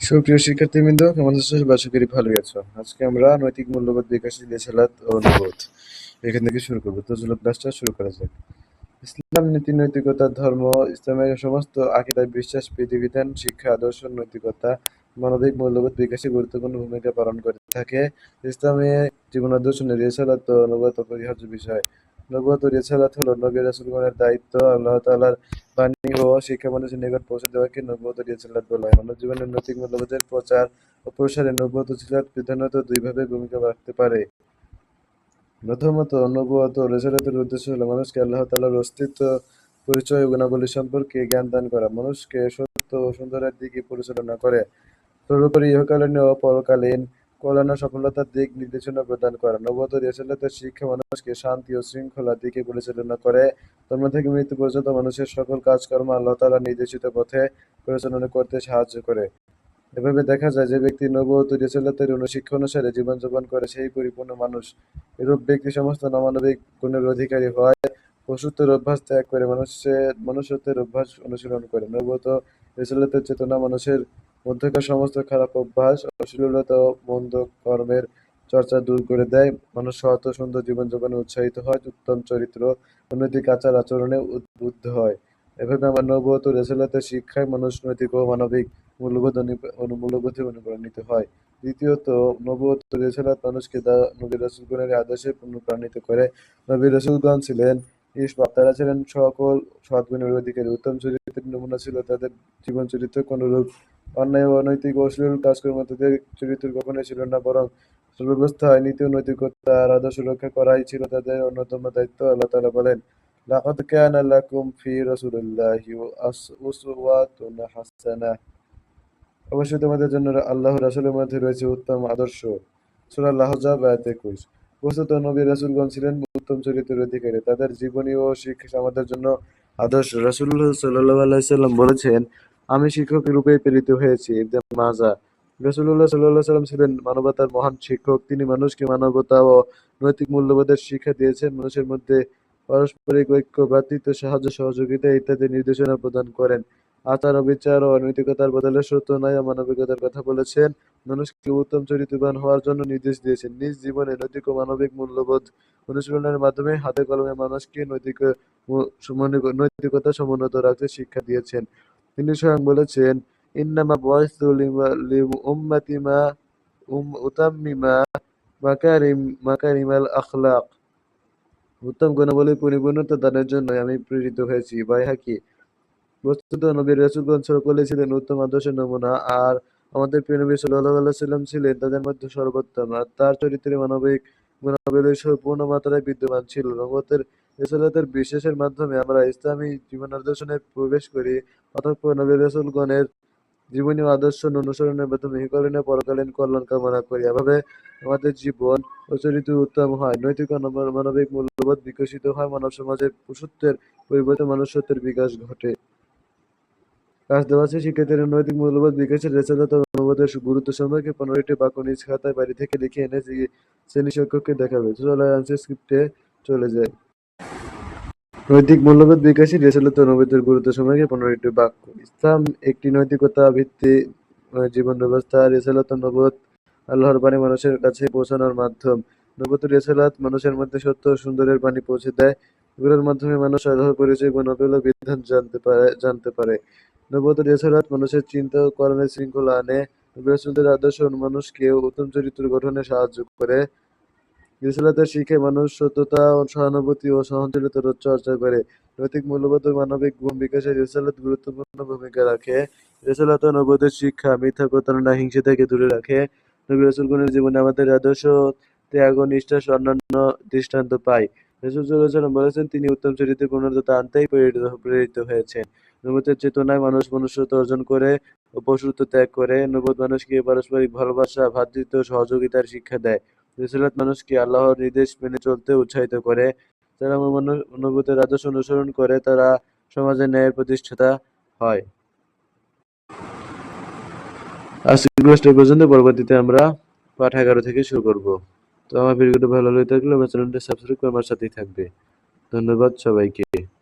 সুপ্রিয় শিক্ষার্থীবৃন্দ, কেমন আছো? আশা করি ভালোই আছো। আজকে আমরা নৈতিক মূল্যবোধ বিকাশী দেশালাত ও অনুবোধ এখান থেকে শুরু করব। তো চলো ক্লাসটা শুরু করা যাক। ইসলাম নীতি, নৈতিকতা, ধর্ম, ইসলামের সমস্ত আকিদায় বিশ্বাস, বিধিবিধান, শিক্ষা, আদর্শ, নৈতিকতা, মানবিক মূল্যবোধ বিকাশে গুরুত্বপূর্ণ ভূমিকা পালন করে থাকে। ইসলামে জীবন আদর্শ রিসালাত ও অনুবাদ অপরিহার্য বিষয় নবুয়ত রিসালাত হলো নবী রাসূলগণের দায়িত্ব, আল্লাহ তাআলার বাণী ও শিক্ষা মানুষের নিকট পৌঁছে দেওয়াকে নবুয়ত রিসালাত বলা হয় মানব জীবনের নৈতিক মূল্যবোধের প্রচার ও প্রসারে রিসালাত প্রধানত দুইভাবে ভূমিকা রাখতে পারে। প্রথমত নবুয়ত ও রিসালাতের উদ্দেশ্য হলো মানুষকে আল্লাহ তাআলার অস্তিত্ব, পরিচয় ও গুণাবলী সম্পর্কে জ্ঞান দান করা। মানুষকে সত্য ও সুন্দরের দিকে পরিচালনা করে। সর্বোপরি ইহকালীন ও পরকালীন কল্যাণ ও সফলতার দিক নির্দেশনা প্রদান করা নবুয়ত ও শিক্ষা মানুষকে শান্তি ও শৃঙ্খলার দিকে পরিচালনা করে। জন্ম থেকে মৃত্যু পর্যন্ত মানুষের সকল কাজকর্ম আল্লাহ তাআলার নির্দেশিত পথে পরিচালনা করতে সাহায্য করে। এভাবে দেখা যায় যে ব্যক্তি নবুয়ত ও অনুশিক্ষা অনুসারে জীবনযাপন করে সেই পরিপূর্ণ মানুষ। এরূপ ব্যক্তি সমস্ত নমানবিক গুণের অধিকারী হয়। পশুত্বের অভ্যাস ত্যাগ করে মানুষের মনুষ্যত্বের অভ্যাস অনুশীলন করে। নবুয়ত ও চেতনা মানুষের মধ্যকার সমস্ত খারাপ অভ্যাস, অশ্লীলতা ও মন্দ কর্মের চর্চা দূর করে দেয়। মানুষ সৎ ও সুন্দর জীবনযাপনে উৎসাহিত হয়, উত্তম চরিত্র ও নৈতিক আচার আচরণে উদ্বুদ্ধ হয়। এভাবে আমার নবুয়ত ও রিসালাতের শিক্ষায় মানুষ নৈতিক ও মানবিক মূল্যবোধ মূল্যবোধে অনুপ্রাণিত হয়। দ্বিতীয়ত, নবুয়ত ও রিসালাত মানুষকে নবী রাসূলগণের আদর্শে অনুপ্রাণিত করে। নবী রাসূলগণ ছিলেন নিষ্পাপ তারা ছিলেন সকল সদ্গুণের অধিকারী। উত্তম চরিত্রের নমুনা ছিল তাদের জীবন চরিত্র কোনরূপ অন্যায় ও অনৈতিক অশ্লীল কাজকর্ম তাদের চরিত্র কখনোই ছিল না, বরং সর্বাবস্থায় নীতি ও নৈতিকতার আদর্শ রক্ষা করাই ছিল তাদের অন্যতম দায়িত্ব, আল্লাহ তাআলা বলেন অবশ্যই তোমাদের জন্য আল্লাহ রাসূলের মধ্যে রয়েছে উত্তম আদর্শ। সূরা আল-আহজাব, আয়াত 21 বস্তুত নবী রাসূলগণ ছিলেন উত্তম চরিত্রের অধিকারী। তাদের জীবনী ও শিক্ষা আমাদের জন্য আদর্শ। রাসূলুল্লাহ সাল্লাল্লাহু আলাইহি সাল্লাম বলেছেন আমি শিক্ষক রূপে প্রেরিত হয়েছি। ইবনে মাজা রাসূলুল্লাহ সাল্লাল্লাহু আলাইহি সাল্লাম ছিলেন মানবতার মহান শিক্ষক। তিনি মানুষকে মানবতা ও নৈতিক মূল্যবোধের শিক্ষা দিয়েছেন। মানুষের মধ্যে পারস্পরিক ঐক্য, ভ্রাতৃত্ব, সাহায্য, সহযোগিতা ইত্যাদি নির্দেশনা প্রদান করেন। আচার ও বিচার ও নৈতিকতার বদলে সত্য নয় মানবিকতার কথা বলেছেন। মানুষকে উত্তম চরিত্রবান হওয়ার জন্য নির্দেশ দিয়েছেন। নিজ জীবনে নৈতিক ও মানবিক মূল্যবোধ অনুশীলনের মাধ্যমে হাতে কলমে মানুষকে নৈতিক নৈতিকতা সমুন্নত রাখতে শিক্ষা দিয়েছেন। তিনি স্বয়ং বলেছেন, ইন্নামা লিমা- লিউম্মাতি মা উতাম্মিমা মাকারিম, মাকারিমাল আখলাক। উত্তম গুণাবলী পরিপূর্ণতা দানের জন্য আমি প্রেরিত হয়েছি। বস্তুত নবীর সকলেই ছিলেন উত্তম আদর্শের নমুনা, আর আমাদের প্রিয় নবী সাল্লাল্লাহু সাল্লাম ছিলেন তাদের মধ্যে সর্বোত্তম। আর তার চরিত্রে মানবিক গুণাবলী পূর্ণ মাত্রায় বিদ্যমান ছিল। নবুয়তের রিসালাতের বিশ্বাসের মাধ্যমে আমরা ইসলামী জীবনাদর্শনে প্রবেশ করি, অতঃপর নবী রাসূলগণের জীবনী আদর্শ অনুসরণের মাধ্যমে ইহকালীন পরকালীন কল্যাণ কামনা করি। এভাবে আমাদের জীবন চরিত্র উত্তম হয়, নৈতিক মানবিক মূল্যবোধ বিকশিত হয়, মানব সমাজের পশুত্বের পরিবর্তে মনুষ্যত্বের বিকাশ ঘটে। কাজ দেওয়া আছে নৈতিক মূল্যবোধ বিকাশের অনুবাদের গুরুত্ব সম্পর্কে পনেরোটি বাক্য নিজ খাতায় বাড়ি থেকে লিখে এনে শ্রেণী- শিক্ষককে দেখাবে। চলে যায় নৈতিক মূল্যবোধ বিকাশের রেসালাত ও অনুবাদের গুরুত্ব সম্পর্কে পনেরোটি বাক্য। ইসলাম একটি নৈতিকতা ভিত্তি জীবন ব্যবস্থা রেসালাত ও নবুয়ত আল্লাহর বাণী মানুষের কাছে পৌঁছানোর মাধ্যম। নবত রেসালাত মানুষের মধ্যে সত্য সুন্দরের বাণী পৌঁছে দেয়। এগুলোর মাধ্যমে মানুষ আল্লাহর পরিচয় গুণাবলী ও বিধান জানতে পারে জানতে পারে। নবত রিসালাত মানুষের চিন্তা ও কর্মে শৃঙ্খলা আনে। নবী আদর্শ মানুষকে উত্তম চরিত্র গঠনে সাহায্য করে। রিসালাতের শিখে মানুষ সততা ও সহানুভূতি ও সহনশীলতার চর্চা করে। নৈতিক মূল্যবোধ ও মানবিক গুণ বিকাশে রিসালাত গুরুত্বপূর্ণ ভূমিকা রাখে। রিসালাত ও নবুয়তের শিক্ষা, মিথ্যা প্রতারণা, হিংসা থেকে দূরে রাখে। নবী রাসূলগণের জীবনে আমাদের আদর্শ, ত্যাগ ও নিষ্ঠার অন্যান্য দৃষ্টান্ত পাই রাসূল সাল্লাল্লাহু বলেছেন, তিনি উত্তম চরিত্রের পূর্ণতা আনতেই প্রেরিত হয়েছেন। নবুয়তের চেতনায় মানুষ মনুষ্যত্ব অর্জন করে ও পশুত্ব ত্যাগ করে। নবুয়ত মানুষকে পারস্পরিক ভালোবাসা ভ্রাতৃত্ব সহযোগিতার শিক্ষা দেয়। রিসালাত মানুষকে আল্লাহর নির্দেশ মেনে চলতে উৎসাহিত করে। যারা মানু- নবুয়তের আদর্শ অনুসরণ করে, তারা সমাজে ন্যায়ের প্রতিষ্ঠাতা হয়। আজকের পর্যন্ত পরবর্তীতে আমরা পাঠ এগারো থেকে শুরু করব। তো আমার ভিডিওটা ভালো লাগে থাকলে আমার চ্যানেলটা সাবস্ক্রাইব করে আমার সাথেই থাকবে। ধন্যবাদ সবাইকে।